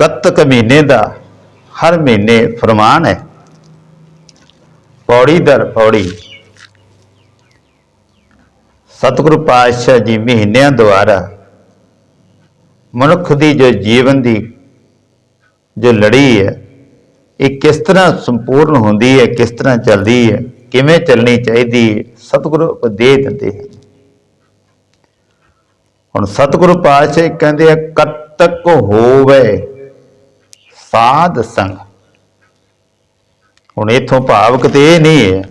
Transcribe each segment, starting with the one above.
ਕੱਤਕ ਮਹੀਨੇ ਦਾ ਹਰ ਮਹੀਨੇ ਫਰਮਾਨ ਹੈ। ਪੌੜੀ ਦਰ ਪੌੜੀ। ਸਤਿਗੁਰੂ ਪਾਤਸ਼ਾਹ ਜੀ ਮਹੀਨਿਆਂ ਦੁਆਰਾ ਮਨੁੱਖ ਦੀ ਜੋ ਜੀਵਨ ਦੀ ਜੋ ਲੜੀ ਹੈ, ਇਹ ਕਿਸ ਤਰ੍ਹਾਂ ਸੰਪੂਰਨ ਹੁੰਦੀ ਹੈ, ਕਿਸ ਤਰ੍ਹਾਂ ਚੱਲਦੀ ਹੈ, ਕਿਵੇਂ ਚੱਲਣੀ ਚਾਹੀਦੀ ਹੈ, ਸਤਿਗੁਰੂ ਉਪਦੇਸ਼ ਦਿੰਦੇ ਹਨ। ਹੁਣ ਸਤਿਗੁਰੂ ਪਾਤਸ਼ਾਹ ਕਹਿੰਦੇ ਆ, ਕੱਤਕ ਹੋਵੇ। ਸਾਧ ਸੰਗ। ਹੁਣ ਇਥੋਂ ਭਾਵਕ ਕਿਤੇ ਇਹ ਨਹੀਂ ਹੈ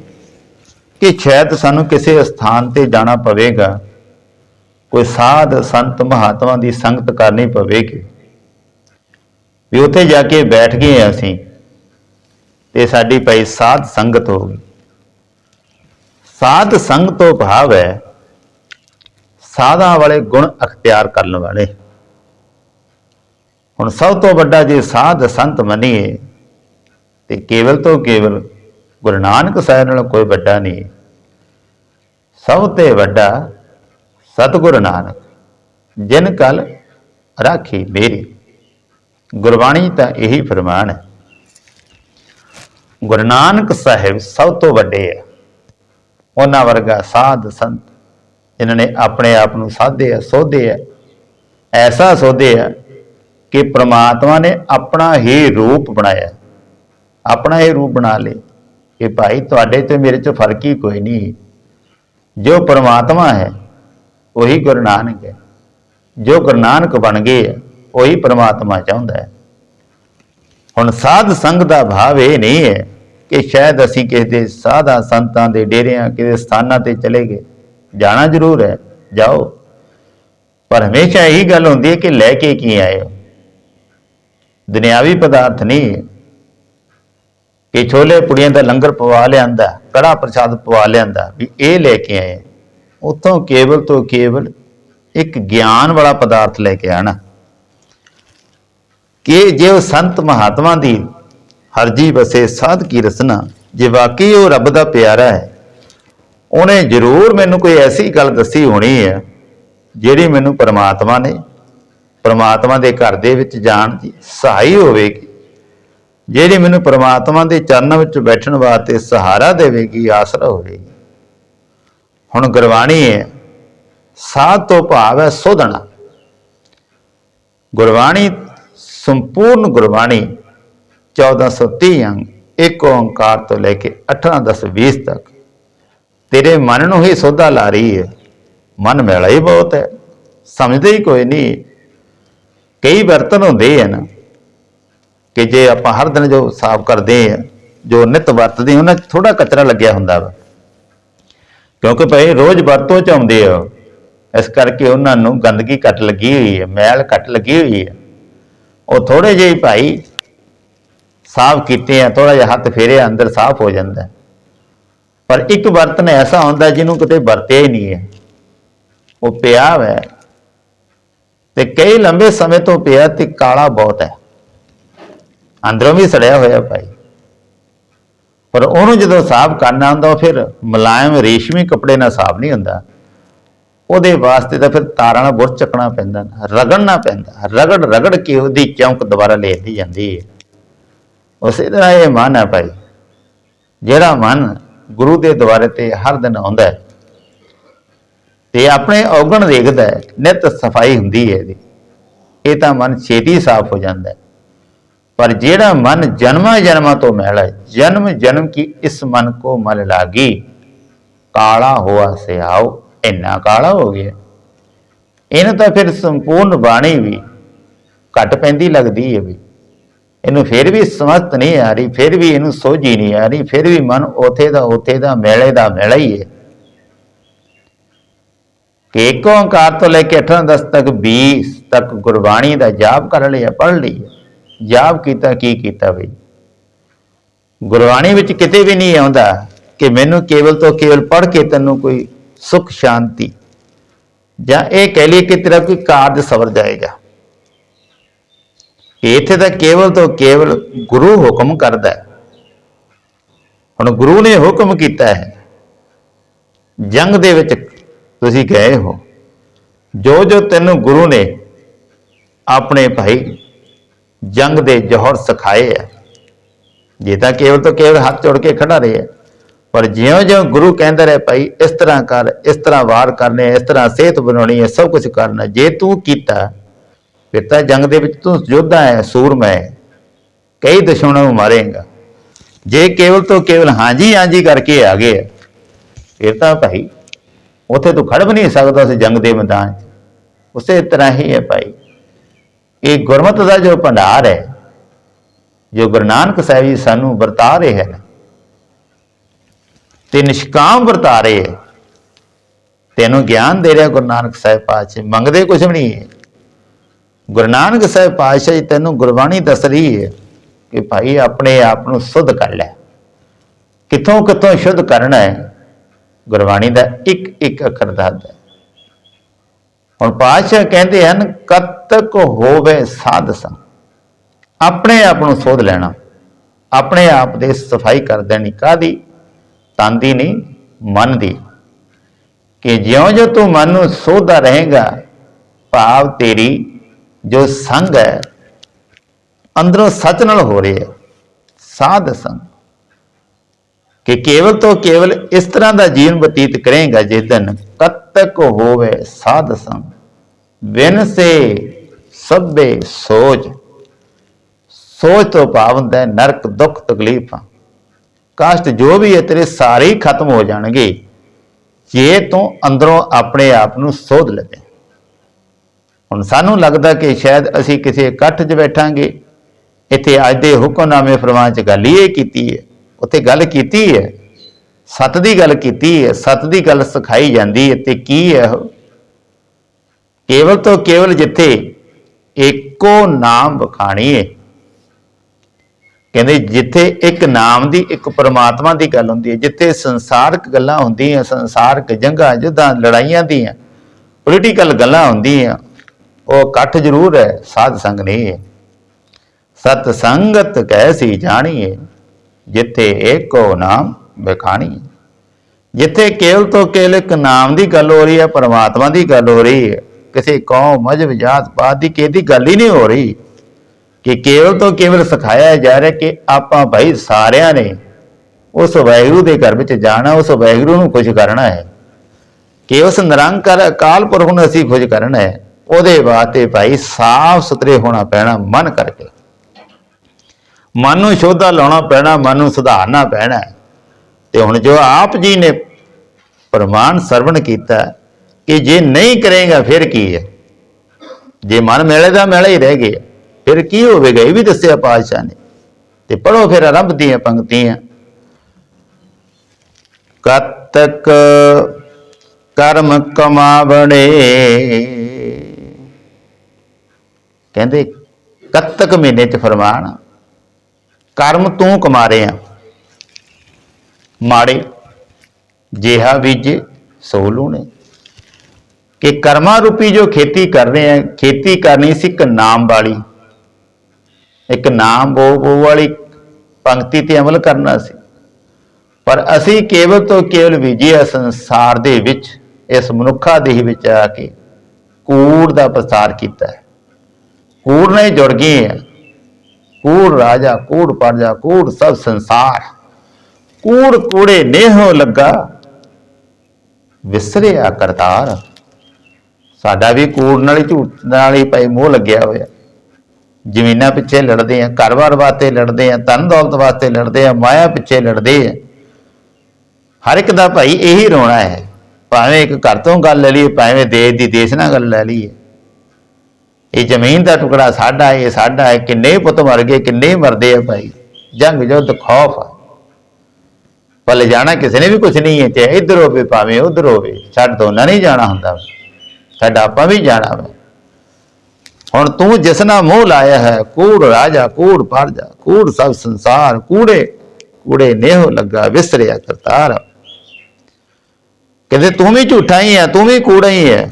ਕਿ ਸ਼ਾਇਦ ਸਾਨੂੰ ਕਿਸੇ ਸਥਾਨ ਤੇ ਜਾਣਾ ਪਵੇਗਾ। ਕੋਈ ਸਾਧ ਸੰਤ ਮਹਾਤਮਾ ਦੀ ਸੰਗਤ ਕਰਨੀ ਪਵੇਗੀ। ਵੀ ਉੱਥੇ ਜਾ ਕੇ ਬੈਠ ਗਏ ਹਾਂ ਅਸੀਂ ਤੇ ਸਾਡੀ ਭਾਈ ਸਾਧ ਸੰਗਤ ਹੋ ਗਈ। ਸਾਧ ਸੰਗ ਤੋਂ ਭਾਵ ਹੈ ਸਾਧਾਂ ਵਾਲੇ ਗੁਣ ਅਖਤਿਆਰ ਕਰਨ ਵਾਲੇ। ਹੁਣ ਸਭ ਤੋਂ ਵੱਡਾ ਜੇ ਸਾਧ ਸੰਤ ਮੰਨੀਏ, ਤੇ ਕੇਵਲ ਤੋਂ ਕੇਵਲ ਗੁਰੂ ਨਾਨਕ ਸਾਹਿਬ ਨਾਲ ਕੋਈ ਵੱਡਾ ਨਹੀਂ। ਸਭ ਤੋਂ ਵੱਡਾ ਸਤਿਗੁਰ ਨਾਨਕ, ਜਿਨ ਕਲ ਰਾਖੀ ਮੇਰੀ। ਗੁਰਬਾਣੀ ਤਾਂ ਇਹੀ ਫਰਮਾਨ ਹੈ। ਗੁਰੂ ਨਾਨਕ ਸਾਹਿਬ ਸਭ ਤੋਂ ਵੱਡੇ ਆ। ਉਹਨਾਂ ਵਰਗਾ ਸਾਧ ਸੰਤ ਜਿਨ੍ਹਾਂ ਨੇ ਆਪਣੇ ਆਪ ਨੂੰ ਸਾਧੇ ਆ, ਸੋਧੇ ਆ, ਐਸਾ ਸੋਧੇ ਆ ਕਿ ਪ੍ਰਮਾਤਮਾ ਨੇ ਆਪਣਾ ਹੀ ਰੂਪ ਬਣਾਇਆ। ਆਪਣਾ ਹੀ ਰੂਪ ਬਣਾ ਲੇ ਕਿ ਭਾਈ ਤੁਹਾਡੇ ਤੇ ਮੇਰੇ 'ਚ ਫ਼ਰਕ ਹੀ ਕੋਈ ਨਹੀਂ। ਜੋ ਪ੍ਰਮਾਤਮਾ ਹੈ, ਉਹੀ ਗੁਰੂ ਨਾਨਕ ਹੈ। ਜੋ ਗੁਰੂ ਨਾਨਕ ਬਣ ਗਏ ਹੈ, ਉਹੀ ਪ੍ਰਮਾਤਮਾ ਚਾਹੁੰਦਾ ਹੈ। ਹੁਣ ਸਾਧ ਸੰਗ ਦਾ ਭਾਵ ਇਹ ਨਹੀਂ ਹੈ ਕਿ ਸ਼ਾਇਦ ਅਸੀਂ ਕਿਸੇ ਦੇ ਸਾਧਾ ਸੰਤਾਂ ਦੇ ਡੇਰਿਆਂ, ਕਿਸੇ ਸਥਾਨਾਂ ਤੇ ਚਲੇ ਗਏ। ਜਾਣਾ ਜ਼ਰੂਰ ਹੈ, ਜਾਓ। ਪਰ ਹਮੇਸ਼ਾ ਇਹੀ ਗੱਲ ਹੁੰਦੀ ਹੈ ਕਿ ਲੈ ਕੇ ਕੀ ਆਏ ਹੋ? ਦੁਨਿਆਵੀ ਪਦਾਰਥ ਨਹੀਂ। ਕਿ ਛੋਲੇ ਪੁੜੀਆਂ ਦਾ ਲੰਗਰ ਪਵਾ ਲਿਆਂਦਾ ਕੜਾ ਪ੍ਰਸ਼ਾਦ ਪਵਾ ਲਿਆਂਦਾ, ਵੀ ਇਹ ਲੈ ਕੇ ਆਏ। ਉਤੋਂ ਕੇਵਲ ਤੋਂ ਕੇਵਲ ਇੱਕ ਗਿਆਨ ਵਾਲਾ ਪਦਾਰਥ ਲੈ ਕੇ ਆਣਾ। ਕਿ ਜੇ ਉਹ ਸੰਤ ਮਹਾਤਮਾ ਦੀ ਹਰਜੀ ਵਸੇ ਸਾਧ ਕੀ ਰਸਨਾ, ਜੇ ਵਾਕਈ ਉਹ ਰੱਬ ਦਾ ਪਿਆਰਾ ਹੈ, ਉਹਨੇ ਜ਼ਰੂਰ ਮੈਨੂੰ ਕੋਈ ਐਸੀ ਗੱਲ ਦੱਸੀ ਹੋਣੀ ਹੈ, ਜਿਹੜੀ ਮੈਨੂੰ ਪਰਮਾਤਮਾ ਨੇ ਪਰਮਾਤਮਾ ਦੇ ਘਰ ਦੇ ਵਿੱਚ ਜਾਣ ਦੀ ਸਹਾਈ ਹੋਵੇਗੀ। ਜਿਹੜੀ ਮੈਨੂੰ ਪਰਮਾਤਮਾ ਦੇ ਚਰਨਾਂ ਵਿੱਚ ਬੈਠਣ ਵਾਸਤੇ ਸਹਾਰਾ ਦੇਵੇਗੀ, ਆਸਰਾ ਹੋਵੇਗੀ। ਹੁਣ ਗੁਰਬਾਣੀ ਹੈ, ਸਾਧ ਤੋਂ ਭਾਵ ਹੈ ਸੋਧਣਾ। ਗੁਰਬਾਣੀ, ਸੰਪੂਰਨ ਗੁਰਬਾਣੀ 1430 ਅੰਗ, ਇੱਕ ਓੰਕਾਰ ਤੋਂ ਲੈ ਕੇ 18 10 20 ਤੱਕ। ਤੇਰੇ ਮਨ ਨੂੰ ਹੀ ਸੋਧਾ ਲਾ ਰਹੀ ਹੈ। ਮਨ ਮੈਲਾ ਹੀ ਬਹੁਤ ਹੈ। ਸਮਝਦੇ ਹੀ ਕੋਈ ਨਹੀਂ ਕਈ ਬਰਤਨ ਹੁੰਦੇ ਆ ਨਾ ਕਿ ਜੇ ਆਪਾਂ ਹਰ ਦਿਨ ਜੋ ਸਾਫ਼ ਕਰਦੇ ਆ ਜੋ ਨਿਤ ਵਰਤਦੇ ਉਹਨਾਂ 'ਚ ਥੋੜਾ ਕਚਰਾ ਲੱਗਿਆ ਹੁੰਦਾ ਵਾ। ਕਿਉਂਕਿ ਭਈ ਰੋਜ਼ ਵਰਤੋਂ ਚ ਆਉਂਦੇ ਆ। ਇਸ ਕਰਕੇ ਉਹਨਾਂ ਨੂੰ ਗੰਦਗੀ ਘੱਟ ਲੱਗੀ ਹੋਈ ਹੈ, ਮੈਲ ਘੱਟ ਲੱਗੀ ਹੋਈ ਹੈ। ਉਹ ਥੋੜੇ ਜਿਹੇ ਭਾਈ ਸਾਫ਼ ਕੀਤੇ ਆ ਥੋੜਾ ਜਿਹਾ ਹੱਥ ਫੇਰਿਆ, ਅੰਦਰ ਸਾਫ਼ ਹੋ ਜਾਂਦਾ। ਪਰ ਇੱਕ ਬਰਤਨ ਐਸਾ ਹੁੰਦਾ ਜਿਹਨੂੰ ਕਿਤੇ ਵਰਤਿਆ ਹੀ ਨਹੀਂ ਹੈ। ਉਹ ਪਿਆ ਹੈ ਤੇ ਕਈ ਲੰਬੇ ਸਮੇਂ ਤੋਂ ਪਿਆ ਤੇ ਕਾਲਾ ਬਹੁਤ ਹੈ। ਅੰਦਰੋਂ ਵੀ ਸੜਿਆ ਹੋਇਆ ਭਾਈ। ਪਰ ਉਹਨੂੰ ਜਦੋਂ ਸਾਫ਼ ਕਰਨਾ ਹੁੰਦਾ ਉਹ ਫਿਰ ਮੁਲਾਇਮ ਰੇਸ਼ਮੀ ਕੱਪੜੇ ਨਾਲ ਸਾਫ਼ ਨਹੀਂ ਹੁੰਦਾ। ਉਹਦੇ ਵਾਸਤੇ ਤਾਂ ਫਿਰ ਤਾਰਾਂ ਨਾਲ ਬੁਰਸ਼ ਚੱਕਣਾ ਪੈਂਦਾ, ਰਗੜਨਾ ਪੈਂਦਾ। ਰਗੜ ਰਗੜ ਕੇ ਉਹਦੀ ਚੌਂਕ ਦੁਬਾਰਾ ਲੈ ਲਈ ਜਾਂਦੀ ਹੈ। ਉਸੇ ਤਰ੍ਹਾਂ ਇਹ ਮਨ ਹੈ ਭਾਈ। ਜਿਹੜਾ ਮਨ ਗੁਰੂ ਦੇ ਦੁਆਰੇ ਤੇ ਹਰ ਦਿਨ ਆਉਂਦਾ ਹੈ ਤੇ ਆਪਣੇ ਔਗਣ ਦੇਖਦਾ ਹੈ, ਨਿਤ ਸਫ਼ਾਈ ਹੁੰਦੀ ਹੈ ਇਹਦੀ। ਇਹ ਤਾਂ ਮਨ ਛੇਤੀ ਸਾਫ਼ ਹੋ ਜਾਂਦਾ ਪਰ ਜਿਹੜਾ ਮਨ ਜਨਮਾਂ ਜਨਮਾਂ ਤੋਂ ਮਹਿਲਾ ਹੈ, ਜਨਮ ਜਨਮ ਕੀ ਇਸ ਮਨ ਕੋ ਮਲ ਲਾਗੀ। ਕਾਲਾ ਹੋਆ ਸਿਆਉ ਇੰਨਾ ਕਾਲਾ ਹੋ ਗਿਆ। ਇਹਨੂੰ ਤਾਂ ਫਿਰ ਸੰਪੂਰਨ ਬਾਣੀ ਵੀ ਘਟ ਪੈਂਦੀ ਲੱਗਦੀ ਹੈ ਵੀ। ਇਹਨੂੰ ਫਿਰ ਵੀ ਸਮਝ ਨਹੀਂ ਆ ਰਹੀ, ਫਿਰ ਵੀ ਇਹਨੂੰ ਸੋਝੀ ਨਹੀਂ ਆ ਰਹੀ, ਫਿਰ ਵੀ ਮਨ ਉਥੇ ਦਾ ਉਥੇ ਦਾ, ਮੇਲੇ ਦਾ ਮੇਲਾ ਹੀ ਹੈ। ਕਿ ਇੱਕ ਓੰਕਾਰ ਤੋਂ ਲੈ ਕੇ 8 10 ਤੱਕ 20 ਤੱਕ ਗੁਰਬਾਣੀ ਦਾ ਜਾਪ ਕਰ ਲਿਆ ਪੜ੍ਹ ਲਈ ਜਾਪ ਕੀਤਾ, ਕੀ ਕੀਤਾ ਬਈ ਗੁਰਬਾਣੀ ਵਿੱਚ ਕਿਤੇ ਵੀ ਨਹੀਂ ਆਉਂਦਾ ਕਿ ਮੈਨੂੰ ਕੇਵਲ ਤੋਂ ਕੇਵਲ ਪੜ੍ਹ ਕੇ ਤੈਨੂੰ ਕੋਈ ਸੁਖ, ਸ਼ਾਂਤੀ ਜਾਂ ਇਹ ਕਹਿ ਲਈ ਕਿ ਤੇਰਾ ਕੋਈ ਕਾਰਜ ਸਵਰ ਜਾਏਗਾ। ਇੱਥੇ ਤਾਂ ਕੇਵਲ ਤੋਂ ਕੇਵਲ ਗੁਰੂ ਹੁਕਮ ਕਰਦਾ ਹੈ। ਹੁਣ ਗੁਰੂ ਨੇ ਹੁਕਮ ਕੀਤਾ ਹੈ। ਜੰਗ ਦੇ ਵਿੱਚ ਤੁਸੀਂ ਗਏ ਹੋ। ਜੋ ਜੋ ਤੈਨੂੰ ਗੁਰੂ ਨੇ ਆਪਣੇ ਭਾਈ ਜੰਗ ਦੇ ਜੋਹਰ ਸਿਖਾਏ ਆ। ਜੇ ਤਾਂ ਕੇਵਲ ਤੋਂ ਕੇਵਲ ਹੱਥ ਜੋੜ ਕੇ ਖੜਾ ਰਹੇ ਆ। ਪਰ ਜਿਉਂ-ਜਿਉਂ ਗੁਰੂ ਕਹਿੰਦਾ ਰਹੇ, ਭਾਈ, ਇਸ ਤਰ੍ਹਾਂ ਕਰ, ਇਸ ਤਰ੍ਹਾਂ ਵਾਰ ਕਰਨੇ ਇਸ ਤਰ੍ਹਾਂ ਸਿਹਤ ਬਣਾਉਣੀ ਹੈ ਸਭ ਕੁਝ ਕਰਨਾ। ਜੇ ਤੂੰ ਕੀਤਾ, ਫਿਰ ਤਾਂ ਜੰਗ ਦੇ ਵਿੱਚ ਤੂੰ ਯੋਧਾ ਹੈ ਸੂਰਮਾ ਹੈ ਕਈ ਦੁਸ਼ਮਣਾਂ ਨੂੰ ਮਾਰੇਗਾ। ਜੇ ਕੇਵਲ ਤੋਂ ਕੇਵਲ ਹਾਂਜੀ ਹਾਂਜੀ ਕਰਕੇ ਆ ਗਏ ਫਿਰ ਤਾਂ ਭਾਈ ਉੱਥੇ ਤੂੰ ਖੜ ਵੀ ਨਹੀਂ ਸਕਦਾ ਉਸ ਜੰਗ ਦੇ ਮੈਦਾਨ 'ਚ। ਉਸੇ ਤਰ੍ਹਾਂ ਹੀ ਹੈ ਭਾਈ। ਇਹ ਗੁਰਮਤਿ ਦਾ ਜੋ ਭੰਡਾਰ ਹੈ, ਜੋ ਗੁਰੂ ਨਾਨਕ ਸਾਹਿਬ ਜੀ ਸਾਨੂੰ ਵਰਤਾ ਰਹੇ ਹਨ, ਤੇ ਨਿਸ਼ਕਾਮ ਵਰਤਾ ਰਹੇ ਹੈ ਤੈਨੂੰ ਗਿਆਨ ਦੇ ਰਿਹਾ ਗੁਰੂ ਨਾਨਕ ਸਾਹਿਬ ਪਾਤਸ਼ਾਹ ਮੰਗਦੇ ਕੁਝ ਵੀ ਨਹੀਂ ਹੈ। ਗੁਰੂ ਨਾਨਕ ਸਾਹਿਬ ਪਾਤਸ਼ਾਹ ਜੀ ਤੈਨੂੰ ਗੁਰਬਾਣੀ ਦੱਸ ਰਹੀ ਹੈ ਕਿ ਭਾਈ ਆਪਣੇ ਆਪ ਨੂੰ ਸੁੱਧ ਕਰ ਲੈ। ਕਿੱਥੋਂ ਕਿੱਥੋਂ ਸ਼ੁੱਧ ਕਰਨਾ ਹੈ ਗੁਰਬਾਣੀ ਦਾ ਇੱਕ ਇੱਕ ਅੱਖਰ ਦੱਸਦਾ ਹੈ। ਹੁਣ ਪਾਤਸ਼ਾਹ ਕਹਿੰਦੇ ਹਨ ਕਦ ਹੋਵੇ ਸਾਧ ਸੰਗ। ਆਪਣੇ ਆਪ ਨੂੰ ਸੋਧ ਲੈਣਾ। ਆਪਣੇ ਆਪ ਦੇ ਸਫ਼ਾਈ ਕਰ ਦੇਣੀ ਕਾਦੀ ਤਨ ਦੀ ਨਹੀਂ, ਮਨ ਦੀ। ਕਿ ਜਿਉਂ-ਜਿਉਂ ਤੂੰ ਮਨ ਨੂੰ ਸੋਧਦਾ ਰਹੇਗਾ, ਭਾਵ ਤੇਰੀ ਜੋ ਸੰਗ ਹੈ, ਅੰਦਰੋਂ ਸੱਚ ਨਾਲ ਹੋ ਰਹੀ ਹੈ। ਸਾਧ ਸੰਗ। ਕਿ ਕੇਵਲ ਤੋਂ ਕੇਵਲ ਇਸ ਤਰ੍ਹਾਂ ਦਾ ਜੀਵਨ ਬਤੀਤ ਕਰੇਗਾ ਜਿਸ ਦਿਨ ਕਦ ਹੋਵੇ ਸਾਧ ਸੰਗ। ਬਿਨ ਸੇ ਸਭੇ ਸੋਚ ਸੋਚ ਤੋਂ ਭਾਵ ਹੁੰਦਾ ਨਰਕ, ਦੁੱਖ, ਤਕਲੀਫਾਂ। ਕਾਸ਼ਟ ਜੋ ਵੀ ਹੈ ਤੇਰੇ ਸਾਰੇ ਹੀ ਖਤਮ ਹੋ ਜਾਣਗੇ, ਜੇ ਤੂੰ ਅੰਦਰੋਂ ਆਪਣੇ ਆਪ ਨੂੰ ਸੋਧ ਲਵੇ। ਹੁਣ ਸਾਨੂੰ ਲੱਗਦਾ ਕਿ ਸ਼ਾਇਦ ਅਸੀਂ ਕਿਸੇ ਇਕੱਠ 'ਚ ਬੈਠਾਂਗੇ। ਇੱਥੇ ਅੱਜ ਦੇ ਹੁਕਮਨਾਮੇ ਫਰਮਾਨ 'ਚ ਗੱਲ ਹੀ ਇਹ ਕੀਤੀ ਹੈ, ਉੱਥੇ ਗੱਲ ਕੀਤੀ ਹੈ ਸਤ ਦੀ ਗੱਲ ਕੀਤੀ ਹੈ, ਸਤ ਦੀ ਗੱਲ ਸਿਖਾਈ ਜਾਂਦੀ ਹੈ ਤੇ ਕੀ ਹੈ ਉਹ? ਕੇਵਲ ਤੋਂ ਕੇਵਲ ਜਿੱਥੇ ਇੱਕੋ ਨਾਮ ਬਖਾਣੀ ਹੈ। ਕਹਿੰਦੇ ਜਿੱਥੇ ਇੱਕ ਨਾਮ ਦੀ, ਇੱਕ ਪਰਮਾਤਮਾ ਦੀ ਗੱਲ ਹੁੰਦੀ ਹੈ, ਜਿੱਥੇ ਸੰਸਾਰਕ ਗੱਲਾਂ ਹੁੰਦੀਆਂ, ਸੰਸਾਰਕ ਜੰਗਾਂ, ਜੁੱਦਾਂ ਲੜਾਈਆਂ ਦੀਆਂ ਪੋਲੀਟੀਕਲ ਗੱਲਾਂ ਹੁੰਦੀਆਂ, ਉਹ ਇਕੱਠ ਜ਼ਰੂਰ ਹੈ, ਸਾਧ ਸੰਗ ਨਹੀਂ ਹੈ। ਸਤ ਸੰਗਤ ਕੈਸੀ ਜਾਣੀਏ, ਜਿੱਥੇ ਏਕੋ ਨਾਮ ਵਿਖਾਣੀ ਜਿੱਥੇ ਕੇਵਲ ਤੋਂ ਕੇਵਲ ਇੱਕ ਨਾਮ ਦੀ ਗੱਲ ਹੋ ਰਹੀ ਹੈ, ਪਰਮਾਤਮਾ ਦੀ ਗੱਲ ਹੋ ਰਹੀ ਹੈ, ਕਿਸੇ ਕੌਮ ਮਜਬ ਜਾਤ, ਪਾਤ ਦੀ ਕਿਹਦੀ ਗੱਲ ਹੀ ਨਹੀਂ ਹੋ ਰਹੀ। ਕਿ ਕੇਵਲ ਤੋਂ ਕੇਵਲ ਸਿਖਾਇਆ ਜਾ ਰਿਹਾ ਕਿ ਆਪਾਂ ਭਾਈ ਸਾਰਿਆਂ ਨੇ ਉਸ ਵਾਹਿਗੁਰੂ ਦੇ ਘਰ ਵਿੱਚ ਜਾਣਾ, ਉਸ ਵਾਹਿਗੁਰੂ ਨੂੰ ਖੁਸ਼ ਕਰਨਾ ਹੈ। ਕਿ ਉਸ ਨਿਰੰਕਾਰ ਅਕਾਲ ਪੁਰਖ ਨੂੰ ਅਸੀਂ ਖੁਸ਼ ਕਰਨਾ ਹੈ, ਉਹਦੇ ਵਾਸਤੇ ਭਾਈ ਸਾਫ਼ ਸੁਥਰੇ ਹੋਣਾ ਪੈਣਾ ਮਨ ਕਰਕੇ। ਮਨ ਨੂੰ ਸ਼ੋਧਾ ਲਾਉਣਾ ਪੈਣਾ, ਮਨ ਨੂੰ ਸੁਧਾਰਨਾ ਪੈਣਾ ਤੇ ਹੁਣ ਜੋ ਆਪ ਜੀ ਨੇ ਪ੍ਰਮਾਣ ਸਰਵਣ ਕੀਤਾ ਕਿ ਜੇ ਨਹੀਂ ਕਰੇਗਾ, ਫਿਰ ਕੀ ਹੈ? ਜੇ ਮਨ ਮਿਲੇ ਦਾ ਮਿਲੇ ਹੀ ਰਹਿ ਗਿਆ, ਫਿਰ ਕੀ ਹੋਵੇਗਾ? ਇਹ ਵੀ ਦੱਸਿਆ ਪਾਤਸ਼ਾਹ ਨੇ। ਤੇ ਪੜੋ ਫਿਰ ਆਰੰਭ ਦੀਆਂ ਪੰਕਤੀਆਂ। ਕਤਕ ਕਰਮ ਕਮਾਵਣੇ ਕਹਿੰਦੇ, ਕਤਕ ਮਹੀਨੇ ਚ ਫਰਮਾਨ, ਕਰਮ ਤੂੰ ਕਮਾ ਰਿਹਾ। ਮਾੜੇ, ਜਿਹਾ ਬੀਜੇ, ਸੋ ਲੂਣੇ। ਕਿ ਕਰਮਾ ਰੂਪੀ ਜੋ ਖੇਤੀ ਕਰ ਰਹੇ ਆ, ਖੇਤੀ ਕਰਨੀ ਸੀ ਇੱਕ ਨਾਮ ਵਾਲੀ। ਇੱਕ ਨਾਮ ਬੋ ਬੋ ਵਾਲੀ ਪੰਕਤੀ ਤੇ ਅਮਲ ਕਰਨਾ ਸੀ। ਪਰ ਅਸੀਂ ਕੇਵਲ ਤੋਂ ਕੇਵਲ ਵਿਜੇ ਸੰਸਾਰ ਦੇ ਵਿੱਚ, ਇਸ ਮਨੁੱਖਾ ਦੇਹ ਵਿੱਚ ਆ ਕੇ ਕੂੜ ਦਾ ਪ੍ਰਸਾਰ ਕੀਤਾ ਹੈ। ਕੂੜ ਨਾਲ ਜੁੜ ਗਏ ਆ। ਕੂੜ ਰਾਜਾ, ਕੂੜ ਪਰਜਾ, ਕੂੜ ਸਭ ਸੰਸਾਰ। ਕੂੜ ਕੂੜੇ ਨੇਹੋ ਲੱਗਾ। ਵਿਸਰਿਆ ਕਰਤਾਰ। ਸਾਡਾ ਵੀ ਕੂੜ ਨਾਲ ਹੀ ਝੂਠ ਨਾਲ ਹੀ ਭਾਈ ਮੋਹ ਲੱਗਿਆ ਹੋਇਆ। ਜ਼ਮੀਨਾਂ ਪਿੱਛੇ ਲੜਦੇ ਆ, ਘਰ-ਬਾਰ ਵਾਸਤੇ ਲੜਦੇ ਆ ਤਨ ਦੌਲਤ ਵਾਸਤੇ ਲੜਦੇ ਆ, ਮਾਇਆ ਪਿੱਛੇ ਲੜਦੇ ਆ। ਹਰ ਇੱਕ ਦਾ ਭਾਈ ਇਹੀ ਰੋਣਾ ਹੈ। ਭਾਵੇਂ ਇੱਕ ਘਰ ਤੋਂ ਗੱਲ ਲੈ ਲਈਏ, ਭਾਵੇਂ ਦੇਸ਼ ਦੀ ਦੇਸ਼ ਨਾਲ ਗੱਲ ਲੈ ਲਈਏ। ਇਹ ਜ਼ਮੀਨ ਦਾ ਟੁਕੜਾ ਸਾਡਾ ਇਹ ਸਾਡਾ ਹੈ। ਕਿੰਨੇ ਪੁੱਤ ਮਰ ਗਏ, ਕਿੰਨੇ ਮਰਦੇ ਆ ਭਾਈ। ਜੰਗ ਜੁੱਧ ਖੌਫ ਆ। ਪਲ ਜਾਣਾ ਕਿਸੇ ਨੇ ਵੀ ਕੁਝ ਨਹੀਂ ਹੈ, ਚਾਹੇ ਇੱਧਰ ਹੋਵੇ, ਭਾਵੇਂ ਉੱਧਰ ਹੋਵੇ, ਛੱਡ ਦੋਨਾਂ ਨਹੀਂ ਜਾਣਾ ਹੁੰਦਾ ਸਾਡਾ ਆਪਾਂ ਵੀ ਜਾਣਾ ਵਾ। ਹੁਣ ਤੂੰ ਜਿਸ ਨਾਲ ਮੋਹ ਲਾਇਆ ਹੈ, ਕੂੜ ਰਾਜਾ, ਕੂੜ ਪਰਜਾ, ਕੂੜ ਸਭ ਸੰਸਾਰ, ਕੂੜੇ ਕੂੜੇ ਨੇਹ ਲੱਗਾ, ਵਿਸਰਿਆ ਕਰਤਾਰ। ਕਹਿੰਦੇ ਤੂੰ ਵੀ ਝੂਠਾ ਹੀ ਹੈ, ਤੂੰ ਵੀ ਕੂੜਾ ਹੀ ਹੈ।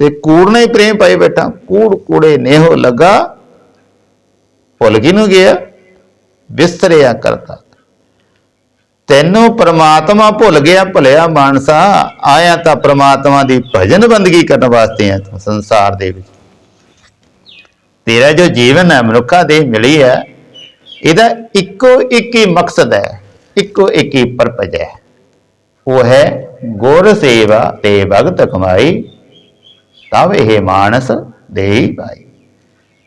ਤੇ ਕੂੜ ਨਾਲ ਹੀ ਪ੍ਰੇਮ ਪਾਈ ਬੈਠਾ। ਕੂੜ, ਕੂੜੇ ਨੇਹ ਲੱਗਾ, ਭੁੱਲ ਕੀ ਗਿਆ? ਵਿਸਰਿਆ ਕਰਤਾ। ਤੈਨੂੰ ਪ੍ਰਮਾਤਮਾ ਭੁੱਲ ਗਿਆ, ਭੁੱਲਿਆ ਮਾਨਸਾ, ਆਇਆ ਤਾਂ ਪ੍ਰਮਾਤਮਾ ਦੀ ਭਜਨ ਬੰਦਗੀ ਕਰਨ ਵਾਸਤੇ ਆ ਤੂੰ ਸੰਸਾਰ ਦੇ ਵਿੱਚ। ਤੇਰਾ ਜੋ ਜੀਵਨ ਹੈ, ਮਨੁੱਖਾ ਦੇਹ ਮਿਲੀ ਹੈ, ਇਹਦਾ ਇੱਕੋ ਇੱਕ ਹੀ ਮਕਸਦ ਹੈ, ਇੱਕੋ ਇੱਕ ਹੀ ਪਰਪਜ ਹੈ। ਉਹ ਹੈ ਗੁਰ ਸੇਵਾ ਤੇ ਭਗਤ ਕਮਾਈ ਤਬ ਇਹ ਮਾਨਸ ਦੇਈ ਭਾਈ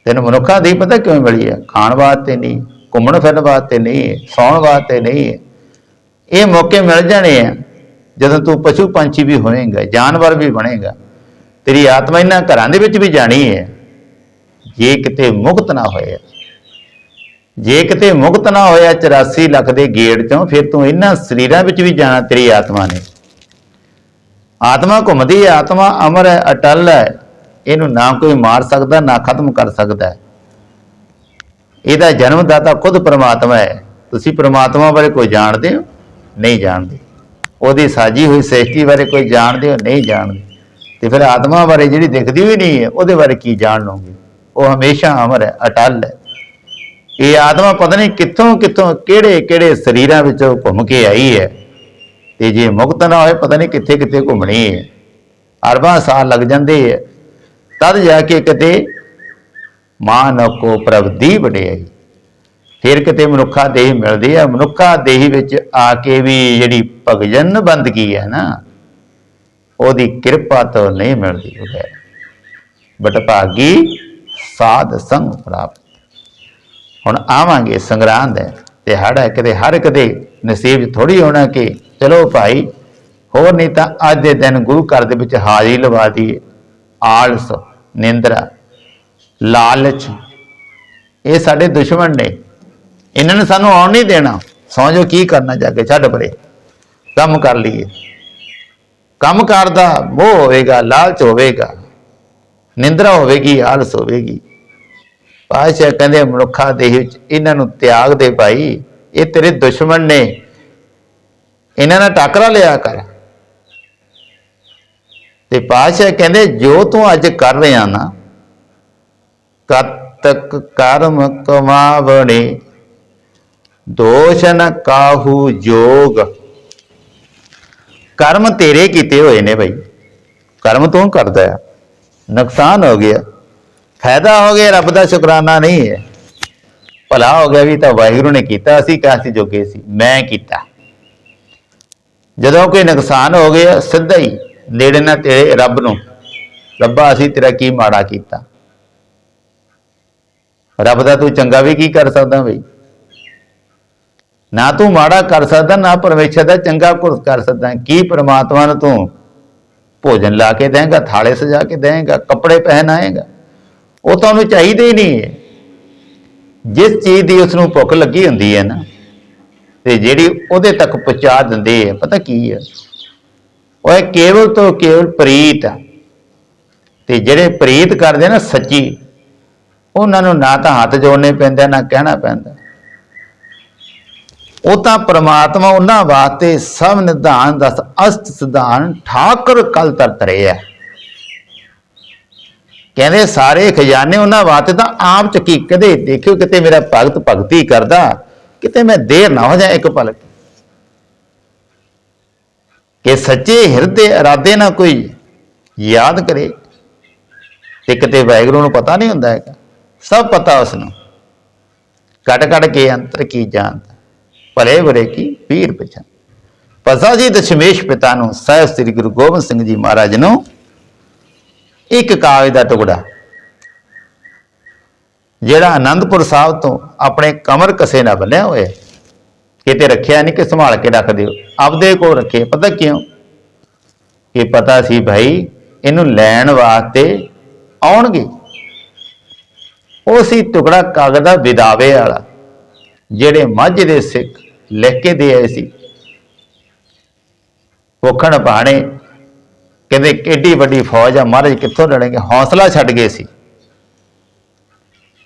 ਤੈਨੂੰ ਮਨੁੱਖਾਂ ਦੀ ਪਤਾ ਕਿਉਂ ਮਿਲੀ ਹੈ? ਖਾਣ ਵਾਸਤੇ ਨਹੀਂ, ਘੁੰਮਣ ਫਿਰਨ ਵਾਸਤੇ ਨਹੀਂ ਹੈ ਸੌਣ ਵਾਸਤੇ ਨਹੀਂ। ਹੈ ਇਹ ਮੌਕੇ ਮਿਲ ਜਾਣੇ ਆ, ਜਦੋਂ ਤੂੰ ਪਸ਼ੂ ਪੰਛੀ ਵੀ ਹੋਏਗਾ ਜਾਨਵਰ ਵੀ ਬਣੇਗਾ, ਤੇਰੀ ਆਤਮਾ ਇਹਨਾਂ ਘਰਾਂ ਦੇ ਵਿੱਚ ਵੀ ਜਾਣੀ ਹੈ। ਜੇ ਕਿਤੇ ਮੁਕਤ ਨਾ ਹੋਇਆ, ਜੇ ਕਿਤੇ ਮੁਕਤ ਨਾ ਹੋਇਆ 84 ਲੱਖ ਦੇ ਗੇੜ ਚੋਂ, ਫਿਰ ਤੂੰ ਇਹਨਾਂ ਸਰੀਰਾਂ ਵਿੱਚ ਵੀ ਜਾਣਾ ਤੇਰੀ ਆਤਮਾ ਨੇ। ਆਤਮਾ ਘੁੰਮਦੀ ਹੈ, ਆਤਮਾ ਅਮਰ ਹੈ, ਅਟਲ ਹੈ, ਇਹਨੂੰ ਨਾ ਕੋਈ ਮਾਰ ਸਕਦਾ, ਨਾ ਖਤਮ ਕਰ ਸਕਦਾ। ਹੈ। ਇਹਦਾ ਜਨਮਦਾਤਾ ਖੁਦ ਪ੍ਰਮਾਤਮਾ ਹੈ। ਤੁਸੀਂ ਪ੍ਰਮਾਤਮਾ ਬਾਰੇ ਕੋਈ ਜਾਣਦੇ ਹੋ? ਨਹੀਂ ਜਾਣਦੇ। ਉਹਦੀ ਸਾਜੀ ਹੋਈ ਸ੍ਰਿਸ਼ਟੀ ਬਾਰੇ ਕੋਈ ਜਾਣਦੇ ਹੋ, ਨਹੀਂ ਜਾਣਦੇ। ਤੇ ਫਿਰ ਆਤਮਾ ਬਾਰੇ ਜਿਹੜੀ ਦਿਖਦੀ ਵੀ ਨਹੀਂ ਹੈ, ਉਹਦੇ ਬਾਰੇ ਕੀ ਜਾਣ ਲਓਗੇ? ਉਹ ਹਮੇਸ਼ਾ ਅਮਰ ਹੈ, ਅਟਲ ਹੈ। ਇਹ ਆਤਮਾ ਪਤਾ ਨਹੀਂ ਕਿੱਥੋਂ ਕਿੱਥੋਂ, ਕਿਹੜੇ ਕਿਹੜੇ ਸਰੀਰਾਂ ਵਿੱਚੋਂ ਘੁੰਮ ਕੇ ਆਈ ਹੈ। ਤੇ ਜੇ ਮੁਕਤ ਨਾ ਹੋਏ, ਪਤਾ ਨਹੀਂ ਕਿੱਥੇ ਕਿੱਥੇ ਘੁੰਮਣੀ ਹੈ। ਅਰਬਾਂ ਸਾਲ ਲੱਗ ਜਾਂਦੇ ਹੈ। ਤਦ ਜਾ ਕੇ ਕਿਤੇ ਮਾਨ ਕੋ ਪ੍ਰਭ ਦੀ ਵਡਿਆਈ। ਫਿਰ ਕਿਤੇ ਮਨੁੱਖਾ ਦੇਹ ਮਿਲਦੀ ਹੈ ਮਨੁੱਖਾ ਦੇਹ ਵਿੱਚ ਆ ਕੇ ਵੀ ਜਿਹੜੀ ਭਗਜਨ ਬੰਦਗੀ ਹੈ ਨਾ, ਉਹਦੀ ਕਿਰਪਾ ਤੋਂ ਨਹੀਂ ਮਿਲਦੀ ਉਹ ਹੈ। ਬਟ ਭਾਗੀ ਸਾਧ ਸੰਗ ਪ੍ਰਾਪਤ। ਹੁਣ ਆਵਾਂਗੇ ਸੰਗਰਾਂਦ ਹੈ ਤੇ ਹੜ ਹੈ ਕਿਤੇ ਹਰ ਕਦੇ ਨਸੀਬ 'ਚ ਥੋੜੀ ਹੋਣਾ ਕਿ ਚਲੋ ਭਾਈ, ਹੋਰ ਨਹੀਂ ਤਾਂ ਅੱਜ ਦੇ ਦਿਨ ਗੁਰੂ ਘਰ ਦੇ ਵਿੱਚ ਹਾਜ਼ਰੀ ਲਵਾ ਦਈਏ। ਆਲਸ, ਨਿੰਦਰਾ, ਲਾਲਚ, ਇਹ ਸਾਡੇ ਦੁਸ਼ਮਣ ਨੇ। ਇਹਨਾਂ ਨੇ ਸਾਨੂੰ ਆਉਣ ਨਹੀਂ ਦੇਣਾ। ਸਮਝੋ ਕੀ ਕਰਨਾ ਜਾ ਕੇ, ਛੱਡ ਪਰੇ। ਕੰਮ ਕਰ ਲਈਏ। ਕੰਮ ਕਰਦਾ, ਮੋਹ ਹੋਵੇਗਾ, ਲਾਲਚ ਹੋਵੇਗਾ। ਨਿੰਦਰਾ ਹੋਵੇਗੀ, ਆਲਸ ਹੋਵੇਗੀ। ਪਾਸ਼ਾ ਕਹਿੰਦੇ, ਮਨੁੱਖਾ ਦੇ ਵਿੱਚ ਇਹਨਾਂ ਨੂੰ ਤਿਆਗ ਦੇ ਭਾਈ, ਇਹ ਤੇਰੇ ਦੁਸ਼ਮਣ ਨੇ। ਇਹਨਾਂ ਨਾਲ ਟਾਕਰਾ ਲਿਆ ਕਰ। ਤੇ ਪਾਸ਼ਾ ਕਹਿੰਦੇ, ਜੋ ਤੂੰ ਅੱਜ ਕਰ ਰਿਹਾ ਨਾ, ਕਤਕ ਕਰਮ ਕਮਾਵਣੇ ਦੋਸ਼ ਨ ਕਾਹੂ ਜੋਗ। ਕਰਮ ਤੇਰੇ ਕੀਤੇ ਹੋਏ ਨੇ ਭਾਈ ਕਰਮ ਤੂੰ ਕਰਦਾ ਆ। ਨੁਕਸਾਨ ਹੋ ਗਿਆ। ਫਾਇਦਾ ਹੋ ਗਿਆ, ਰੱਬ ਦਾ ਸ਼ੁਕਰਾਨਾ ਨਹੀਂ ਹੈ। ਭਲਾ ਹੋ ਗਿਆ ਵੀ ਤਾਂ ਵਾਹਿਗੁਰੂ ਨੇ ਕੀਤਾ, ਅਸੀਂ ਕਾਸੀ ਜੋਗੇ ਸੀ? ਮੈਂ ਕੀਤਾ। ਜਦੋਂ ਕੋਈ ਨੁਕਸਾਨ ਹੋ ਗਿਆ, ਸਿੱਧਾ ਹੀ ਨੇੜੇ ਨਾ ਤੇਰੇ ਰੱਬ ਨੂੰ, ਰੱਬਾ ਅਸੀਂ ਤੇਰਾ ਕੀ ਮਾੜਾ ਕੀਤਾ? ਰੱਬ ਦਾ ਤੂੰ ਚੰਗਾ ਵੀ ਕੀ ਕਰ ਸਕਦਾ ਬਈ? ਨਾ ਤੂੰ ਮਾੜਾ ਕਰ ਸਕਦਾ, ਨਾ ਪਰਮੇਸ਼ਰ ਦਾ ਚੰਗਾ ਕੁਝ ਕਰ ਸਕਦਾ। ਕੀ ਪ੍ਰਮਾਤਮਾ ਨੂੰ ਤੂੰ ਭੋਜਨ ਲਾ ਕੇ ਦੇਂਗਾ ਥਾਲੇ ਸਜਾ ਕੇ ਦੇਂਗਾ ਕੱਪੜੇ ਪਹਿਨਾਏਗਾ ਉਹ ਤਾਂ ਉਹਨੂੰ ਚਾਹੀਦਾ ਹੀ ਨਹੀਂ ਹੈ। ਜਿਸ ਚੀਜ਼ ਦੀ ਉਸ ਨੂੰ ਭੁੱਖ ਲੱਗੀ ਹੁੰਦੀ ਹੈ ਨਾ, ਤੇ ਜਿਹੜੀ ਉਹਦੇ ਤੱਕ ਪਹੁੰਚਾ ਦਿੰਦੇ ਹੈ, ਪਤਾ ਕੀ ਹੈ? ਉਹ ਇਹ ਕੇਵਲ ਤੋਂ ਕੇਵਲ ਪ੍ਰੀਤ ਆ। ਤੇ ਜਿਹੜੇ ਪ੍ਰੀਤ ਕਰਦੇ ਨਾ ਸੱਚੀ, ਉਹਨਾਂ ਨੂੰ ਨਾ ਤਾਂ ਹੱਥ ਜੋੜਨੇ ਪੈਂਦੇ, ਨਾ ਕਹਿਣਾ ਪੈਂਦਾ। ਉਹ ਤਾਂ ਪ੍ਰਮਾਤਮਾ ਉਹਨਾਂ ਵਾਸਤੇ ਸਭ ਨਿਧਾਨ ਦਾ ਅਸਤ ਸਿਧਾਨ ਠਾਕਰ ਕਲ ਤਰਤ ਹੈ ਕਹਿੰਦੇ ਸਾਰੇ ਖਜ਼ਾਨੇ ਉਹਨਾਂ ਵਾਸਤੇ ਤਾਂ ਆਪ ਚੱਕੀ ਕਦੇ ਦੇਖਿਓ ਕਿਤੇ ਮੇਰਾ ਭਗਤ ਭਗਤੀ ਕਰਦਾ, ਕਿਤੇ ਮੈਂ ਦੇਰ ਨਾ ਹੋ ਜਾ ਇੱਕ ਪਲ। ਕਿ ਸੱਚੇ ਹਿਰਦੇ ਇਰਾਦੇ ਨਾਲ ਕੋਈ ਯਾਦ ਕਰੇ ਤੇ ਕਿਤੇ ਵਾਹਿਗੁਰੂ ਨੂੰ ਪਤਾ ਨਹੀਂ ਹੁੰਦਾ ਹੈਗਾ। ਸਭ ਪਤਾ ਉਸ ਨੂੰ ਕੱਟ ਕੱਟ ਕੇ ਅੰਤਰ ਕੀ ਜਾਣ ਭਲੇ ਬੁਰੇ ਕੀ ਪੀਰ ਪਛਾਣ ਪਸਾ ਜੀ ਦਸ਼ਮੇਸ਼ ਪਿਤਾ ਨੂੰ ਸਾਹਿਬ ਸ੍ਰੀ ਗੁਰੂ ਗੋਬਿੰਦ ਸਿੰਘ ਜੀ ਮਹਾਰਾਜ ਨੂੰ ਇੱਕ ਕਾਗਜ਼ ਦਾ ਟੁਕੜਾ, ਜਿਹੜਾ ਆਨੰਦਪੁਰ ਸਾਹਿਬ ਤੋਂ ਆਪਣੇ ਕਮਰ ਕਸੇ ਨਾਲ ਬੰਨਿਆ ਹੋਇਆ ਕਿਤੇ ਰੱਖਿਆ ਨਹੀਂ, ਕਿ ਸੰਭਾਲ ਕੇ ਰੱਖ ਦਿਓ। ਆਪਦੇ ਕੋਲ ਰੱਖੇ, ਪਤਾ ਕਿਉਂ? ਕਿ ਪਤਾ ਸੀ ਭਾਈ, ਇਹਨੂੰ ਲੈਣ ਵਾਸਤੇ ਆਉਣਗੇ। ਉਹ ਸੀ ਟੁਕੜਾ ਕਾਗਜ਼ ਦਾ ਵਿਦਾਵੇ ਵਾਲਾ, ਜਿਹੜੇ ਮੱਝ ਦੇ ਸਿੱਖ ਲਿਖ ਕੇ ਦੇ ਆਏ ਸੀ। ਭੁੱਖਣ ਪਾਣੇ ਕਹਿੰਦੇ ਕਿੱਡੀ ਵੱਡੀ ਫੌਜ ਆ, ਮਹਾਰਾਜ ਕਿੱਥੋਂ ਲੜਨਗੇ? ਹੌਸਲਾ ਛੱਡ ਗਏ ਸੀ।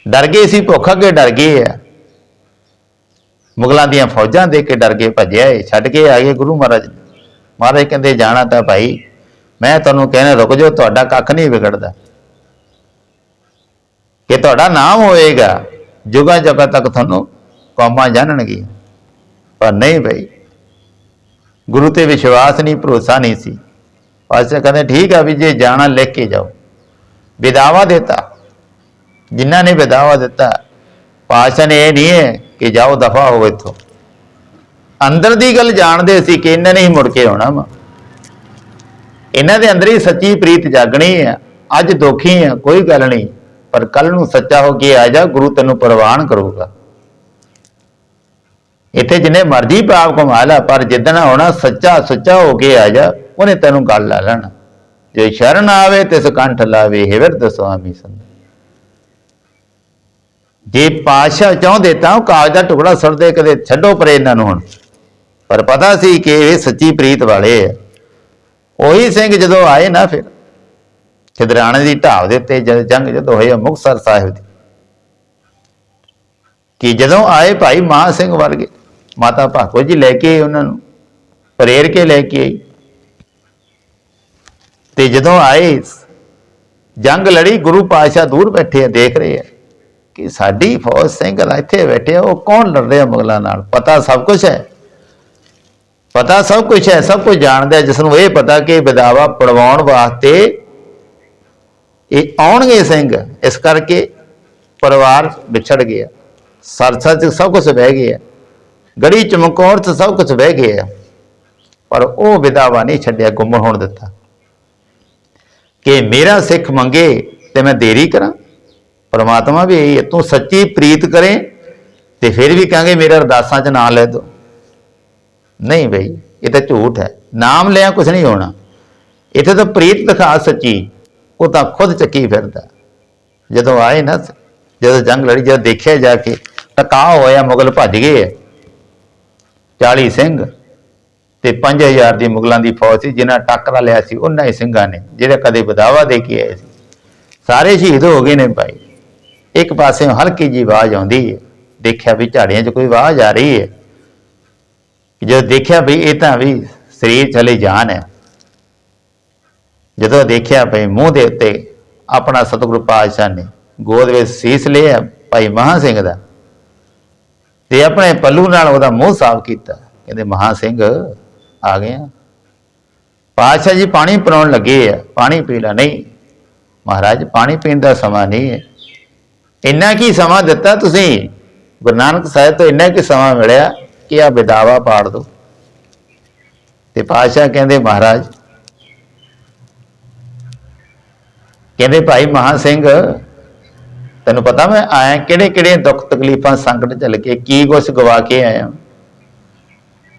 ਡਰ ਗਏ ਸੀ, ਭੁੱਖ ਅੱਗੇ ਡਰ ਗਏ ਆ। ਮੁਗਲਾਂ ਦੀਆਂ ਫੌਜਾਂ ਦੇ ਕੇ ਡਰ ਗਏ ਭੱਜਿਆ ਏ, ਛੱਡ ਕੇ ਆ ਗਏ ਗੁਰੂ ਮਹਾਰਾਜ। ਮਹਾਰਾਜ ਕਹਿੰਦੇ, ਜਾਣਾ ਤਾਂ ਭਾਈ, ਮੈਂ ਤੁਹਾਨੂੰ ਕਹਿੰਦਾ ਰੁਕ ਜਾਓ, ਤੁਹਾਡਾ ਕੱਖ ਨਹੀਂ ਵਿਗੜਦਾ। ਕਿ ਤੁਹਾਡਾ ਨਾਮ ਹੋਏਗਾ, ਜੁਗਾ ਜਗਾ ਤੱਕ ਤੁਹਾਨੂੰ ਕੌਮਾਂ ਜਾਣਨਗੀ ਪਰ ਨਹੀਂ ਭਾਈ ਗੁਰੂ ਤੇ ਵਿਸ਼ਵਾਸ ਨਹੀਂ, ਭਰੋਸਾ ਨਹੀਂ ਸੀ। ਪਾਤਸ਼ਾਹ ਕਹਿੰਦੇ, ਠੀਕ ਆ ਵੀ ਜੇ ਜਾਣਾ ਲਿਖ ਕੇ ਜਾਓ। ਵਿਦਾਵਾ ਦਿੱਤਾ। ਜਿਨ੍ਹਾਂ ਨੇ ਵਿਦਾਵਾ ਦਿੱਤਾ ਪਾਸ਼ਾ ਨੇ ਇਹ ਨਹੀਂ ਹੈ ਕਿ ਜਾਓ, ਦਫਾ ਹੋ ਇੱਥੋਂ। ਅੰਦਰ ਦੀ ਗੱਲ ਜਾਣਦੇ ਸੀ ਕਿ ਇਹਨਾਂ ਨੇ ਹੀ ਮੁੜ ਕੇ ਆਉਣਾ ਵਾ। ਇਹਨਾਂ ਦੇ ਅੰਦਰ ਹੀ ਸੱਚੀ ਪ੍ਰੀਤ ਜਾਗਣੀ ਹੈ ਅੱਜ ਦੁਖੀ ਆ, ਕੋਈ ਗੱਲ ਨਹੀਂ। ਪਰ ਕੱਲ ਨੂੰ ਸੱਚਾ ਹੋ ਕੇ ਆ ਜਾ, ਗੁਰੂ ਤੈਨੂੰ ਪ੍ਰਵਾਨ ਕਰੂਗਾ। ਇੱਥੇ ਜਿੰਨੇ ਮਰਜ਼ੀ ਪਾਪ ਕਮਾ ਲੈ, ਪਰ ਜਿੱਦਣ ਆਉਣਾ, ਸੱਚਾ ਸੁੱਚਾ ਹੋ ਕੇ ਆ ਜਾ, ਉਹਨੇ ਤੈਨੂੰ ਗੱਲ ਲਾ ਲੈਣਾ। ਜੇ ਸ਼ਰਨ ਆਵੇ ਤੇ ਸਕੰਠ ਲਾਵੇ, ਹੈ ਵਿਰਧ ਸੁਆਮੀ ਸੰਤ। ਜੇ ਪਾਸ਼ਾ ਚਾਹੁੰਦੇ ਤਾਂ ਉਹ ਕਾਗਜ਼ ਦਾ ਟੁਕੜਾ ਸੁੱਟਦੇ ਕਦੇ ਛੱਡੋ ਪਰੇ ਇਹਨਾਂ ਨੂੰ ਹੁਣ। ਪਰ ਪਤਾ ਸੀ ਕਿ ਇਹ ਸੱਚੀ ਪ੍ਰੀਤ ਵਾਲੇ ਆ। ਉਹੀ ਸਿੰਘ ਜਦੋਂ ਆਏ ਨਾ ਫਿਰ, ਖਿਦਰਾਣੇ ਦੀ ਢਾਬ ਦੇ ਉੱਤੇ ਜਦ ਜੰਗ ਜਦੋਂ ਹੋਈ ਮੁਕਤਸਰ ਸਾਹਿਬ ਦੀ, ਕਿ ਜਦੋਂ ਆਏ ਭਾਈ ਮਹਾ ਸਿੰਘ ਵਰਗੇ ਮਾਤਾ ਭਾਗੋ ਜੀ ਲੈ ਕੇ ਆਏ ਉਹਨਾਂ ਨੂੰ ਪ੍ਰੇਰ ਕੇ ਲੈ ਕੇ ਆਈ ਤੇ ਜਦੋਂ ਆਏ, ਜੰਗ ਲੜੀ, ਗੁਰੂ ਪਾਤਸ਼ਾਹ ਦੂਰ ਬੈਠੇ ਆ, ਦੇਖ ਰਹੇ ਆ ਕਿ ਸਾਡੀ ਫੌਜ ਸਿੰਘ ਇੱਥੇ ਬੈਠੇ ਆ, ਉਹ ਕੌਣ ਲੜ ਰਿਹਾ ਮੁਗਲਾਂ ਨਾਲ? ਪਤਾ ਸਭ ਕੁਝ ਹੈ। ਪਤਾ ਸਭ ਕੁਝ ਹੈ, ਸਭ ਕੁਝ ਜਾਣਦਾ ਹੈ ਜਿਸ ਨੂੰ ਇਹ ਪਤਾ ਕਿ ਵਿਦਾਵਾ ਪੜਵਾਉਣ ਵਾਸਤੇ ਇਹ ਆਉਣਗੇ ਸਿੰਘ। ਇਸ ਕਰਕੇ ਪਰਿਵਾਰ ਵਿਛੜ ਗਿਆ। ਸਰਸਾ ਚ ਸਭ ਕੁਝ ਬਹਿ ਗਿਆ। ਗੜੀ ਚਮਕੌਰ ਚ ਸਭ ਕੁਝ ਬਹਿ ਗਿਆ ਪਰ ਉਹ ਵਿਦਾਵਾ ਨਹੀਂ ਛੱਡਿਆ ਗੁੰਮ ਹੋਣ ਦਿੱਤਾ। ਕਿ ਮੇਰਾ ਸਿੱਖ ਮੰਗੇ ਤੇ ਮੈਂ ਦੇਰੀ ਕਰਾਂ, ਪਰਮਾਤਮਾ ਵੀ ਇਹੀ ਹੈ, ਤੂੰ ਸੱਚੀ ਪ੍ਰੀਤ ਕਰੇ ਤੇ ਫਿਰ ਵੀ ਕਹਾਂਗੇ ਮੇਰੇ ਅਰਦਾਸਾਂ 'ਚ ਨਾਂ ਲੈ ਦੋ। ਨਹੀਂ ਬਈ, ਇਹ ਤਾਂ ਝੂਠ ਹੈ। ਨਾਮ ਲਿਆ ਕੁਝ ਨਹੀਂ ਹੋਣਾ। ਇੱਥੇ ਤਾਂ ਪ੍ਰੀਤ ਦਿਖਾ ਸੱਚੀ, ਉਹ ਤਾਂ ਖੁਦ ਚੱਕੀ ਫਿਰਦਾ। ਜਦੋਂ ਆਏ ਨਾ, ਜਦੋਂ ਜੰਗ ਲੜੀ, ਜਦ ਦੇਖਿਆ ਜਾ ਕੇ ਟਕਾ ਹੋਇਆ, ਮੁਗਲ ਭੱਜ ਗਏ 40 ਸਿੰਘ ਤੇ 5000 ਦੀ ਮੁਗਲਾਂ ਦੀ ਫੌਜ ਸੀ, ਜਿਨ੍ਹਾਂ ਟੱਕਰਾ ਲਿਆ ਸੀ, ਉਹਨਾਂ ਹੀ ਸਿੰਘਾਂ ਨੇ ਜਿਹੜੇ ਕਦੇ ਬਦਾਵਾ ਦੇ ਕੇ ਆਏ ਸੀ। ਸਾਰੇ ਸ਼ਹੀਦ ਹੋ ਗਏ ਨੇ ਭਾਈ। ਇੱਕ ਪਾਸੇ ਹਲਕੀ ਜੀ ਆਵਾਜ਼ ਆਉਂਦੀ ਹੈ, ਦੇਖਿਆ ਵੀ ਝਾੜੀਆਂ 'ਚ ਕੋਈ ਆਵਾਜ਼ ਆ ਰਹੀ ਹੈ। ਜਦੋਂ ਦੇਖਿਆ ਵੀ ਇਹ ਤਾਂ ਵੀ ਸਰੀਰ ਚਲੇ ਜਾਨ ਹੈ ਜਦੋਂ ਦੇਖਿਆ ਭਈ ਮੂੰਹ ਦੇ ਉੱਤੇ ਆਪਣਾ ਸਤਿਗੁਰੂ ਪਾਤਸ਼ਾਹ ਨੇ ਗੋਦ ਵਿੱਚ ਸੀਸ ਲਿਆ ਭਾਈ ਮਹਾ ਸਿੰਘ ਦਾ ਤੇ ਆਪਣੇ ਪੱਲੂ ਨਾਲ ਉਹਦਾ ਮੂੰਹ ਸਾਫ਼ ਕੀਤਾ। ਕਹਿੰਦੇ, ਮਹਾ ਸਿੰਘ, ਆ ਗਏ ਆ। ਪਾਤਸ਼ਾਹ ਜੀ ਪਾਣੀ ਪਿਲਾਉਣ ਲੱਗੇ ਆ। ਪਾਣੀ ਪੀ ਲੈ। ਨਹੀਂ, ਮਹਾਰਾਜ, ਪਾਣੀ ਪੀਣ ਦਾ ਸਮਾਂ ਨਹੀਂ ਹੈ। ਇੰਨਾ ਕੀ ਸਮਾਂ ਦਿੱਤਾ ਤੁਸੀਂ? ਗੁਰੂ ਨਾਨਕ ਸਾਹਿਬ ਤੋਂ ਇੰਨਾ ਕੀ ਸਮਾਂ ਮਿਲਿਆ ਕਿ ਆ ਵਿਦਾਵਾ ਪਾੜ ਦੋ। ਤੇ ਪਾਤਸ਼ਾਹ ਕਹਿੰਦੇ, ਮਹਾਰਾਜ, ਕਹਿੰਦੇ, ਭਾਈ ਮਹਾ ਸਿੰਘ ਤੈਨੂੰ ਪਤਾ ਮੈਂ ਆਇਆ ਕਿਹੜੇ ਕਿਹੜੇ ਦੁੱਖ ਤਕਲੀਫਾਂ ਸੰਕਟ ਚੱਲ ਕੇ ਕੀ ਕੁਛ ਗਵਾ ਕੇ ਆਇਆ।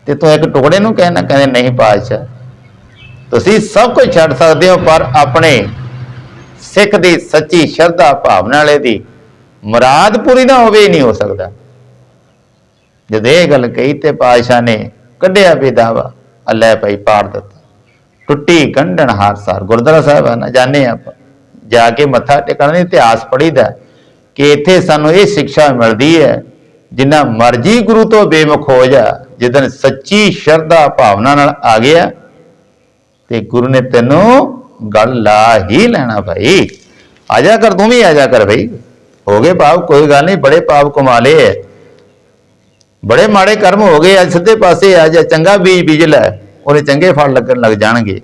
ਤੇ ਤੂੰ ਇੱਕ ਟੁਕੜੇ ਨੂੰ ਕਹਿਣਾ, ਕਹਿੰਦੇ, ਨਹੀਂ ਪਾਤਸ਼ਾਹ, ਤੁਸੀਂ ਸਭ ਕੁਝ ਛੱਡ ਸਕਦੇ ਹੋ, ਪਰ ਆਪਣੇ ਸਿੱਖ ਦੀ ਸੱਚੀ ਸ਼ਰਧਾ ਭਾਵਨਾ ਵਾਲੇ ਦੀ ਮੁਰਾਦ ਪੂਰੀ ਨਾ ਹੋਵੇ ਹੀ ਨਹੀਂ ਹੋ ਸਕਦਾ। ਜਦ ਇਹ ਗੱਲ ਕਹੀ ਤੇ ਪਾਤਸ਼ਾਹ ਨੇ ਕੱਢਿਆ ਬੇਦਾਵਾ ਅੱਲੇ ਭਾਈ ਪਾੜ ਦਿੱਤਾ। ਟੁੱਟੀ ਗੰਢਣ ਹਾਰ ਸਾਰ, ਗੁਰਦੁਆਰਾ ਸਾਹਿਬ ਆ ਨਾ ਜਾਣੇ ਆਪਾਂ, ਜਾ ਕੇ ਮੱਥਾ ਟੇਕਣ ਦਾ ਇਤਿਹਾਸ ਪੜੀਦਾ ਕਿ ਇੱਥੇ ਸਾਨੂੰ ਇਹ ਸਿੱਖਿਆ ਮਿਲਦੀ ਹੈ, ਜਿੰਨਾ ਮਰਜ਼ੀ ਗੁਰੂ ਤੋਂ ਬੇਮੁਖ ਹੋ ਜਾ ਜਿੱਦਨ ਸੱਚੀ ਸ਼ਰਧਾ ਭਾਵਨਾ ਨਾਲ ਆ ਗਿਆ, ਤੇ ਗੁਰੂ ਨੇ ਤੈਨੂੰ ਗੱਲ ਲਾ ਹੀ ਲੈਣਾ ਭਾਈ। ਆ ਜਾ ਕਰ, ਤੂੰ ਵੀ ਆ ਜਾ ਕਰ ਭਾਈ। ਹੋ ਗਏ ਪਾਪ ਕੋਈ ਗੱਲ ਨਹੀਂ, ਬੜੇ ਪਾਪ ਕਮਾ ਲਏ ਹੈ। ਬੜੇ ਮਾੜੇ ਕਰਮ ਹੋ ਗਏ, ਅੱਜ ਸਿੱਧੇ ਪਾਸੇ ਆ ਜਾ, ਚੰਗਾ ਬੀਜ ਬੀਜ ਲੈ ਉਹਨੇ ਚੰਗੇ ਫਲ ਲੱਗਣ ਲੱਗ ਜਾਣਗੇ।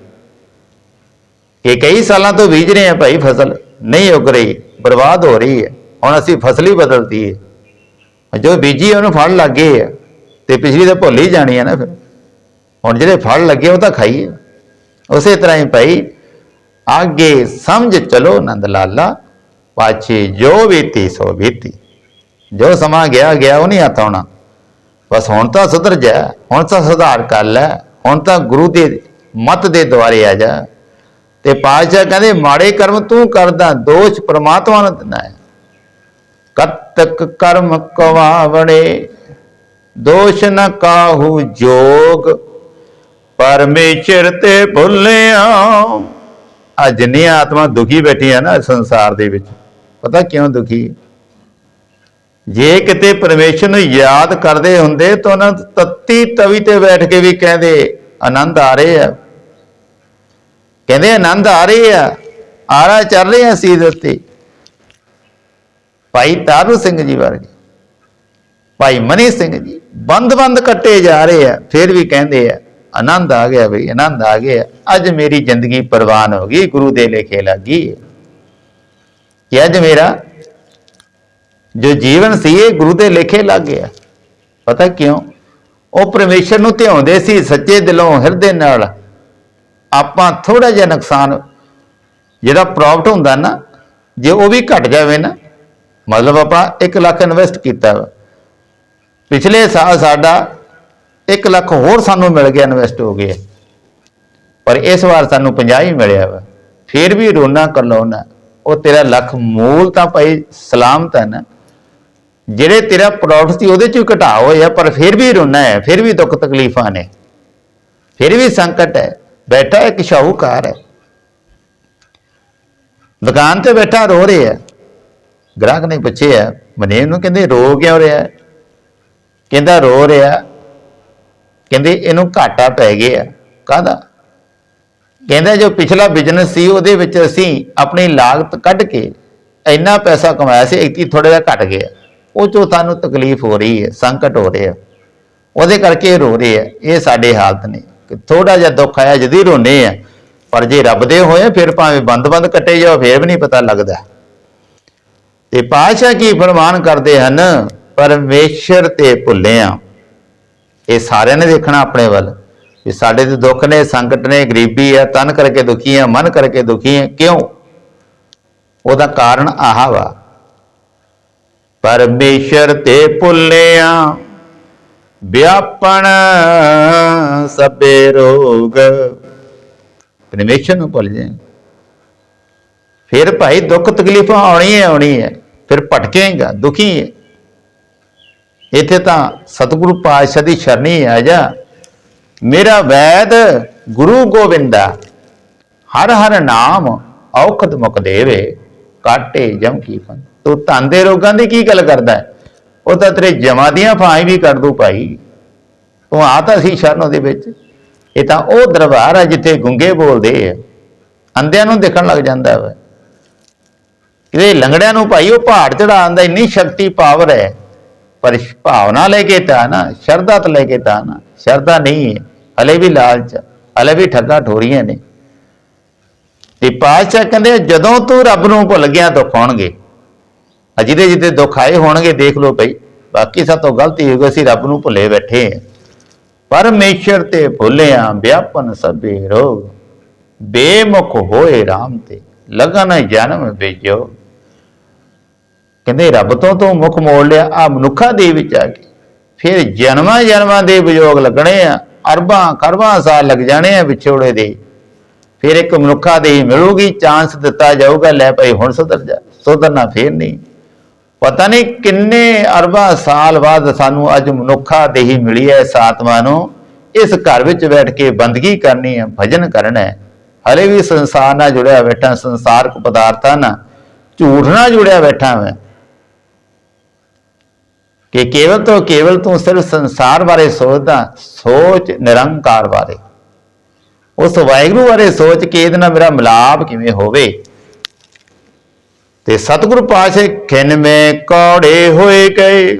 ਕਿ ਕਈ ਸਾਲਾਂ ਤੋਂ ਬੀਜ ਰਹੇ ਆ ਭਾਈ ਫਸਲ, ਨਹੀਂ ਉਗ ਰਹੀ, ਬਰਬਾਦ ਹੋ ਰਹੀ ਹੈ ਹੁਣ ਅਸੀਂ ਫਸਲ ਹੀ ਬਦਲਤੀ ਹੈ। ਜੋ ਬੀਜੀ ਉਹਨੂੰ ਫਲ ਲੱਗੇ ਆ ਤੇ ਪਿਛਲੀ ਤਾਂ ਭੁੱਲ ਹੀ ਜਾਣੀ ਹੈ ਨਾ ਫਿਰ। ਹੁਣ ਜਿਹੜੇ ਫਲ ਲੱਗੇ, ਉਹ ਤਾਂ ਖਾਈਏ ਉਸੇ ਤਰ੍ਹਾਂ ਹੀ ਭਾਈ, ਆਗੇ ਸਮਝ ਚਲੋ ਨੰਦ ਲਾਲਾ, ਪਾਛੇ ਜੋ ਬੀਤੀ ਸੋ ਬੀਤੀ। ਜੋ ਸਮਾਂ ਗਿਆ ਗਿਆ ਉਹ ਨਹੀਂ ਹੱਥ ਆਉਣਾ। ਬਸ ਹੁਣ ਤਾਂ ਸੁਧਰ ਜਾ, ਹੁਣ ਤਾਂ ਸੁਧਾਰ ਕਰ ਲੈ, ਹੁਣ ਤਾਂ ਗੁਰੂ ਦੇ ਮਤ ਦੇ ਦੁਆਰੇ ਆ ਜਾ। ਤੇ ਪਾਤਸ਼ਾਹ ਕਹਿੰਦੇ, ਮਾੜੇ ਕਰਮ ਤੂੰ ਕਰਦਾ, ਦੋਸ਼ ਪ੍ਰਮਾਤਮਾ ਨੂੰ ਦਿੰਦਾ ਹੈ। ਕਤਕ ਕਰਮ ਕਵਾਵੜੇ, ਦੋਸ਼ ਨ ਕਾਹੂ ਜੋਗ, ਪਰਮੇਸ਼ਰ ਤੇ ਭੁੱਲਿਆ। ਅੱਜ ਨੀ ਆਤਮਾ ਦੁਖੀ ਬੈਠੀਆਂ ਨਾ ਸੰਸਾਰ ਦੇ ਵਿੱਚ। ਪਤਾ ਕਿਉਂ ਦੁਖੀ? ਜੇ ਕਿਤੇ ਪਰਮੇਸ਼ਰ ਨੂੰ ਯਾਦ ਕਰਦੇ ਹੁੰਦੇ ਤਾਂ ਉਹਨਾਂ ਨੂੰ ਤੱਤੀ ਤਵੀ ਤੇ ਬੈਠ ਕੇ ਵੀ ਕਹਿੰਦੇ, ਆਨੰਦ ਆ ਰਹੇ ਆ। ਕਹਿੰਦੇ, ਆਨੰਦ ਆ ਰਹੇ ਆ। ਆਰਾ ਚੱਲ ਰਹੇ ਆ ਸੀ ਦੇ ਉੱਤੇ। ਭਾਈ ਤਾਰੂ ਸਿੰਘ ਜੀ ਵਰਗੇ। ਭਾਈ ਮਨੀ ਸਿੰਘ ਜੀ, ਬੰਦ-ਬੰਦ ਕੱਟੇ ਜਾ ਰਹੇ ਆ, ਫਿਰ ਵੀ ਕਹਿੰਦੇ ਆ, ਆਨੰਦ ਆ ਗਿਆ ਬਈ, ਆਨੰਦ ਆ ਗਿਆ। ਅੱਜ ਮੇਰੀ ਜ਼ਿੰਦਗੀ ਪ੍ਰਵਾਨ ਹੋ ਗਈ, ਗੁਰੂ ਦੇ ਲੇਖੇ ਲੱਗੀ ਕਿ ਅੱਜ ਮੇਰਾ ਜੋ ਜੀਵਨ ਸੀ, ਇਹ ਗੁਰੂ ਦੇ ਲੇਖੇ ਲੱਗ ਗਿਆ। ਪਤਾ ਕਿਉਂ? ਉਹ ਪਰਮੇਸ਼ਰ ਨੂੰ ਧਿਆਉਂਦੇ ਸੀ, ਸੱਚੇ ਦਿਲੋਂ, ਹਿਰਦੇ ਨਾਲ। ਆਪਾਂ ਥੋੜਾ ਜਿਹਾ ਨੁਕਸਾਨ, ਜਿਹੜਾ ਪ੍ਰੋਫਿਟ ਹੁੰਦਾ ਨਾ, ਜੇ ਉਹ ਵੀ ਘਟ ਜਾਵੇ ਨਾ ਮਤਲਬ ਆਪਾਂ 1 ਲੱਖ ਇਨਵੈਸਟ ਕੀਤਾ। ਵਾ ਪਿਛਲੇ ਸਾਲ ਸਾਡਾ 1 ਲੱਖ ਹੋਰ ਸਾਨੂੰ ਮਿਲ ਗਿਆ ਇਨਵੈਸਟ ਹੋ ਗਿਆ। ਪਰ ਇਸ ਵਾਰ ਸਾਨੂੰ 50 ਹੀ ਮਿਲਿਆ ਵਾ। ਫਿਰ ਵੀ ਰੋਣਾ ਕਰਲਾਉਣਾ ਉਹ ਤੇਰਾ ਲੱਖ ਮੂਲ ਤਾਂ ਭਾਈ ਸਲਾਮਤ ਹੈ ਨਾ। ਜਿਹੜੇ ਤੇਰਾ ਪ੍ਰੋਫਿਟ ਸੀ ਉਹਦੇ ਚੋਂ ਘਟਾ ਹੋਇਆ ਪਰ ਫਿਰ ਵੀ ਰੋਣਾ ਹੈ, ਫਿਰ ਵੀ ਦੁੱਖ ਤਕਲੀਫਾਂ ਨੇ। ਫਿਰ ਵੀ ਸੰਕਟ ਹੈ। ਬੈਠਾ ਇੱਕ ਸ਼ਾਹੂਕਾਰ ਹੈ। ਦੁਕਾਨ ਤੇ ਬੈਠਾ ਰੋ ਰਿਹਾ। ਹੈ ਗ੍ਰਾਹਕ ਨੇ ਪੁੱਛਿਆ ਮਨੇ ਨੂੰ ਕਹਿੰਦੇ, ਰੋ ਕਿਉਂ ਰਿਹਾ? ਕਹਿੰਦਾ, ਰੋ ਰਿਹਾ। ਕਹਿੰਦੇ, ਇਹਨੂੰ ਘਾਟਾ ਪੈ ਗਿਆ। ਕਾਹਦਾ? ਕਹਿੰਦਾ, ਜੋ ਪਿਛਲਾ ਬਿਜ਼ਨਸ ਸੀ, ਉਹਦੇ ਵਿੱਚ ਅਸੀਂ ਆਪਣੀ ਲਾਗਤ ਕੱਢ ਕੇ ਇੰਨਾ ਪੈਸਾ ਕਮਾਇਆ ਸੀ ਇਤੀ ਥੋੜਾ ਜਿਹਾ ਘਟ ਗਿਆ। ਉਹ ਚੋਂ ਸਾਨੂੰ ਤਕਲੀਫ ਹੋ ਰਹੀ ਹੈ, ਸੰਕਟ ਹੋ ਰਿਹਾ। ਉਹਦੇ ਕਰਕੇ ਰੋ ਰਹੇ ਆ ਇਹ ਸਾਡੇ ਹਾਲਤ ਨੇ। ਕਿ ਥੋੜਾ ਜਿਹਾ ਦੁੱਖ ਆਇਆ, ਜਦੀ ਰੋਨੇ ਆ। ਪਰ ਜੇ ਰੱਬ ਦੇ ਹੋਏ, ਫਿਰ ਭਾਵੇਂ ਬੰਦ-ਬੰਦ ਕੱਟੇ ਜਾਓ, ਫਿਰ ਵੀ ਨਹੀਂ ਪਤਾ ਲੱਗਦਾ। ਤੇ ਪਾਸ਼ਾ ਕੀ ਫਰਮਾਨ ਕਰਦੇ ਹਨ? ਪਰਮੇਸ਼ਰ ਤੇ ਭੁੱਲਿਆ। ਇਹ ਸਾਰਿਆਂ ਨੇ ਦੇਖਣਾ ਆਪਣੇ ਵੱਲ। ਵੀ ਸਾਡੇ ਤੇ ਦੁੱਖ ਨੇ, ਸੰਕਟ ਨੇ, ਗਰੀਬੀ ਆ, ਤਨ ਕਰਕੇ ਦੁਖੀ ਆ, ਮਨ ਕਰਕੇ ਦੁਖੀ ਆ, ਕਿਉਂ? ਉਹਦਾ ਕਾਰਨ ਆਹ ਵਾ। ਪਰਮੇਸ਼ਰ ਤੇ ਭੁੱਲਿਆ, ਵਿਆਪਣ ਸਭੇ ਰੋਗ। ਪਰਮੇਸ਼ਰ ਨੂੰ ਭੁੱਲ ਜਾਏ। ਫਿਰ ਭਾਈ ਦੁੱਖ ਤਕਲੀਫ਼ ਆਉਣੀ ਹੈ ਆਉਣੀ ਹੈ ਫਿਰ ਭਟਕੇਗਾ ਦੁਖੀ ਹੈ। ਇੱਥੇ ਤਾਂ ਸਤਿਗੁਰੂ ਪਾਤਸ਼ਾਹ ਦੀ ਸ਼ਰਣੀ ਆ ਜਾ। ਮੇਰਾ ਵੈਦ ਗੁਰੂ ਗੋਬਿੰਦਾ ਹਰ ਹਰ ਨਾਮ ਔਖਦ ਮੁਕ ਦੇਵੇ, ਕਾਟੇ ਜਮ ਕੀ ਫਨ ਤੂੰ ਧਨ ਰੋਗਾਂ ਦੀ ਕੀ ਗੱਲ ਕਰਦਾ ਹੈ? ਉਹ ਤਾਂ ਤੇਰੇ ਜਮਾਂ ਦੀਆਂ ਫਾਂ ਵੀ ਕਰ ਦੂ ਭਾਈ। ਤੂੰ ਆ ਤਾਂ ਸੀ ਸ਼ਰਨ ਉਹਦੇ ਵਿੱਚ। ਇਹ ਤਾਂ ਉਹ ਦਰਬਾਰ ਆ ਜਿੱਥੇ ਗੁੰਗੇ ਬੋਲਦੇ ਆ। ਅੰਧਿਆਂ ਨੂੰ ਦੇਖਣ ਲੱਗ ਜਾਂਦਾ ਵਾ। ਇਹਦੇ ਲੰਗੜਿਆਂ ਨੂੰ ਭਾਈ ਉਹ ਪਹਾੜ ਚੜਾਉਣ ਦਾ ਇੰਨੀ ਸ਼ਕਤੀ, ਪਾਵਰ ਹੈ। ਪਰ ਭਾਵਨਾ ਲੈ ਕੇ ਤਾਂ ਨਾ, ਸ਼ਰਧਾ ਤਾਂ ਲੈ ਕੇ ਤਾਂ ਨਾ, ਸ਼ਰਧਾ ਨਹੀਂ ਹੈ। ਹਲੇ ਵੀ ਲਾਲਚ, ਹਲੇ ਵੀ ਠੱਗਾ ਠੋਰੀਆਂ ਨੇ। ਤੇ ਪਾਤਸ਼ਾਹ ਕਹਿੰਦੇ ਜਦੋਂ ਤੂੰ ਰੱਬ ਨੂੰ ਭੁੱਲ ਗਿਆ, ਦੁੱਖ ਆਉਣਗੇ। ਆ ਜਿਹਦੇ ਜਿਹਦੇ ਦੁੱਖ ਆਏ ਹੋਣਗੇ, ਦੇਖ ਲਓ ਭਾਈ ਬਾਕੀ ਸਭ ਤੋਂ ਗਲਤੀ ਹੋ ਗਈ ਅਸੀਂ ਰੱਬ ਨੂੰ ਭੁੱਲੇ ਬੈਠੇ ਹਾਂ। ਪਰਮੇਸ਼ਰ ਤੇ ਭੁੱਲਿਆ, ਵਿਆਪਨ ਸਭੇ ਰੋਗ। ਬੇਮੁਖ ਹੋਏ RAM ਤੇ, ਲਗਨ ਜਨਮ ਬੇਜੋ। ਕਹਿੰਦੇ ਰੱਬ ਤੋਂ ਤੂੰ ਮੁਖ ਮੋੜ ਲਿਆ ਆ ਮਨੁੱਖਾ ਦੇ ਵਿੱਚ ਆ ਕੇ ਫਿਰ ਜਨਮਾਂ ਜਨਮਾਂ ਦੇ ਵਿਯੋਗ ਲੱਗਣੇ ਆ, ਅਰਬਾਂ ਕਰਬਾਂ ਸਾਲ ਲੱਗ ਜਾਣੇ ਆ ਵਿਛੋੜੇ ਦੇ। ਫਿਰ ਇੱਕ ਮਨੁੱਖਾ ਦੇ ਮਿਲੂਗੀ, ਚਾਂਸ ਦਿੱਤਾ ਜਾਊਗਾ, ਲੈ ਭਾਈ ਹੁਣ ਸੁਧਰ ਜਾ, ਸੁਧਰਨਾ ਫੇਰ ਨਹੀਂ। ਪਤਾ ਨਹੀਂ ਕਿੰਨੇ ਅਰਬਾਂ ਸਾਲ ਬਾਅਦ ਸਾਨੂੰ ਅੱਜ ਮਨੁੱਖਾ ਦੇਹੀ ਮਿਲੀ ਹੈ ਇਸ ਆਤਮਾ ਨੂੰ, ਇਸ ਘਰ ਵਿੱਚ ਬੈਠ ਕੇ ਬੰਦਗੀ ਕਰਨੀ ਹੈ ਭਜਨ ਕਰਨਾ ਹੈ ਹਲੇ ਵੀ ਸੰਸਾਰ ਨਾਲ ਜੁੜਿਆ ਬੈਠਾ, ਸੰਸਾਰਕ ਪਦਾਰਥਾਂ ਨਾਲ ਝੂਠ ਨਾਲ ਜੁੜਿਆ ਬੈਠਾ ਮੈਂ। ਕਿ ਕੇਵਲ ਤੋਂ ਕੇਵਲ ਤੂੰ ਸਿਰਫ ਸੰਸਾਰ ਬਾਰੇ ਸੋਚਦਾ, ਸੋਚ ਨਿਰੰਕਾਰ ਬਾਰੇ। ਉਸ ਵਾਹਿਗੁਰੂ ਬਾਰੇ ਸੋਚ ਕੇ ਇਹਦੇ ਨਾਲ ਮੇਰਾ ਮਿਲਾਪ ਕਿਵੇਂ ਹੋਵੇ? ਤੇ ਸਤਿਗੁਰੂ ਪਾਸ਼ੇ ਖਿੰਨ ਮੇ ਕੌੜੇ ਹੋਏ ਗਏ।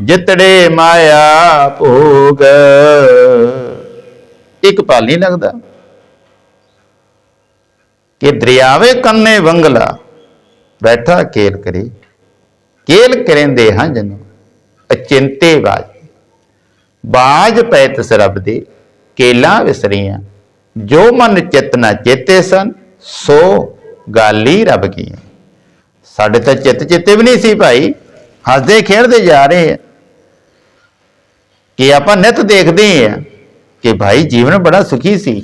ਜਿਤੜੇ ਮਾਇਆ ਭੋਗ। ਇੱਕ ਪਲ ਨਹੀਂ ਲੱਗਦਾ। ਕਿ ਦਰਿਆਵੇ ਕੰਨੇ ਵੰਗਲਾ ਬੈਠਾ ਕੇਲ ਕਰੀ। ਕੇਲ ਕਰੇਂਦੇ ਹਾਂ ਜਨ ਅਚਿੰਤੇ ਬਾਜ ਬਾਜ ਪੈਤ ਸਰਬ ਦੇ, ਕੇਲਾ ਵਿਸਰੀਆਂ। ਜੋ ਮਨ ਚਿਤ ਨਾ ਚੇਤੇ ਸਨ, ਸੋ ਗਾਲੀ ਰੱਬ ਕੀ ਸਾਡੇ ਤਾਂ ਚਿੱਤ ਚਿੱਤੇ ਵੀ ਨਹੀਂ ਸੀ ਭਾਈ, ਹੱਸਦੇ ਖੇਡਦੇ ਜਾ ਰਹੇ ਆ। ਕਿ ਆਪਾਂ ਨਿਤ ਦੇਖਦੇ ਆ ਕਿ ਭਾਈ ਜੀਵਨ ਬੜਾ ਸੁਖੀ ਸੀ।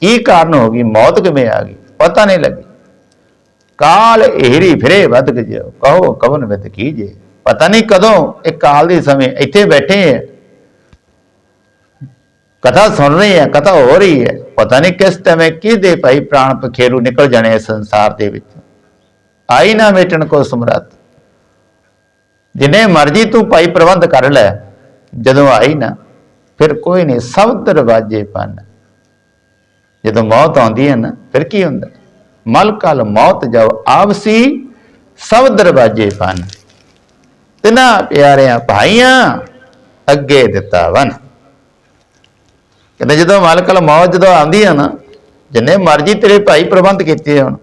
ਕੀ ਕਾਰਨ ਹੋ ਗਈ? ਮੌਤ ਕਿਵੇਂ ਆ ਗਈ? ਪਤਾ ਨਹੀਂ ਲੱਗੀ। ਕਾਲ ਏਰੀ ਫਿਰੇ ਵੱਧ ਗਜੋ ਕਹੋ, ਕਵਨ ਵਿਦ ਕੀਜੇ ਪਤਾ ਨਹੀਂ ਕਦੋਂ ਇਹ ਕਾਲ ਦੇ ਸਮੇਂ ਇੱਥੇ ਬੈਠੇ ਹੈ ਕਥਾ ਸੁਣ ਰਹੀ ਹੈ ਕਥਾ ਹੋ ਰਹੀ ਹੈ ਪਤਾ ਨਹੀਂ ਕਿਸ ਤਵੇਂ ਕਿਹਦੇ ਭਾਈ ਪ੍ਰਾਣ ਪਖੇਰੂ ਨਿਕਲ ਜਾਣੇ ਸੰਸਾਰ ਦੇ ਵਿੱਚ। ਆਈ ਨਾ ਮੇਟਣ ਕੋ ਸਮਰੱਥ। ਜਿਨੇ ਮਰਜ਼ੀ ਤੂੰ ਭਾਈ ਪ੍ਰਬੰਧ ਕਰ ਲੈ, ਜਦੋਂ ਆਈ ਨਾ, ਫਿਰ ਕੋਈ ਨਹੀਂ, ਸਭ ਦਰਵਾਜੇ ਪੰਨ ਜਦੋਂ ਮੌਤ ਆਉਂਦੀ ਹੈ ਨਾ, ਫਿਰ ਕੀ ਹੁੰਦਾ? ਮਲ ਕਲ ਮੌਤ ਜਬ ਆਵਸੀ, ਸਭ ਦਰਵਾਜੇ ਪੰਨ ਤਿਨਾ ਪਿਆਰਿਆਂ ਭਾਈਆਂ, ਅੱਗੇ ਦਿੱਤਾ ਵਨ। ਕਹਿੰਦੇ ਜਦੋਂ ਮਲਕਲ ਮੌਤ ਜਦੋਂ ਆਉਂਦੀ ਆ ਨਾ, ਜਿੰਨੇ ਮਰਜ਼ੀ ਤੇਰੇ ਭਾਈ ਪ੍ਰਬੰਧ ਕੀਤੇ ਹੋਣ,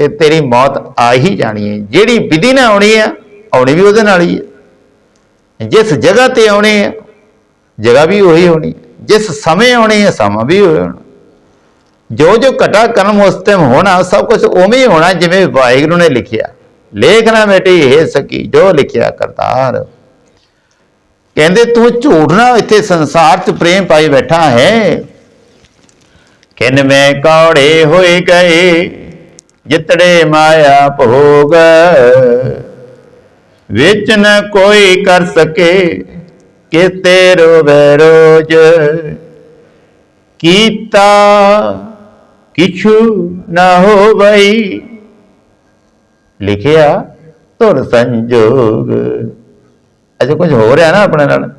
ਤੇ ਤੇਰੀ ਮੌਤ ਆ ਹੀ ਜਾਣੀ ਹੈ। ਜਿਹੜੀ ਵਿਧੀ ਨਾਲ ਆਉਣੀ ਹੈ ਆਉਣੀ ਵੀ ਉਹਦੇ ਨਾਲ ਹੀ ਹੈ। ਜਿਸ ਜਗ੍ਹਾ ਤੇ ਆਉਣੀ ਹੈ ਜਗ੍ਹਾ ਵੀ ਉਹੀ ਹੋਣੀ। ਹੈ। ਜਿਸ ਸਮੇਂ ਆਉਣੀ ਹੈ ਸਮਾਂ ਵੀ ਉਹੀ ਹੋਣਾ। ਜੋ ਜੋ ਘਟਾ ਕਰਮ ਉਸ ਟਾਈਮ ਹੋਣਾ, ਸਭ ਕੁਝ ਉਵੇਂ ਹੀ ਹੋਣਾ, ਜਿਵੇਂ ਵਾਹਿਗੁਰੂ ਨੇ ਲਿਖਿਆ। ਲੇਖ ਨਾ ਮੇਟੀ ਹੈ ਸਕੀ, ਜੋ ਲਿਖਿਆ ਕਰਤਾਰ। ਕਹਿੰਦੇ, ਤੂੰ ਝੂਠ ਨਾ ਇੱਥੇ ਸੰਸਾਰ 'ਚ ਪ੍ਰੇਮ ਪਾਈ ਬੈਠਾ ਹੈ। ਕਿਨ ਮੈਂ ਕੌੜੇ ਹੋਏ ਗਏ, ਜਿਤੜੇ ਮਾਇਆ ਭੋਗ। ਵਿੱਚ ਨ ਕੋਈ ਕਰ ਸਕੇ ਕਿ ਤੇਰੋ ਬੈਰੋਜ ਕੀਤਾ ਕਿਛੂ ਨਾ ਹੋਵਈ। ਲਿਖਿਆ ਧੁਰ ਸੰਜੋਗ। ਅਜੇ ਕੁਝ ਹੋ ਰਿਹਾ ਨਾ ਆਪਣੇ ਨਾਲ?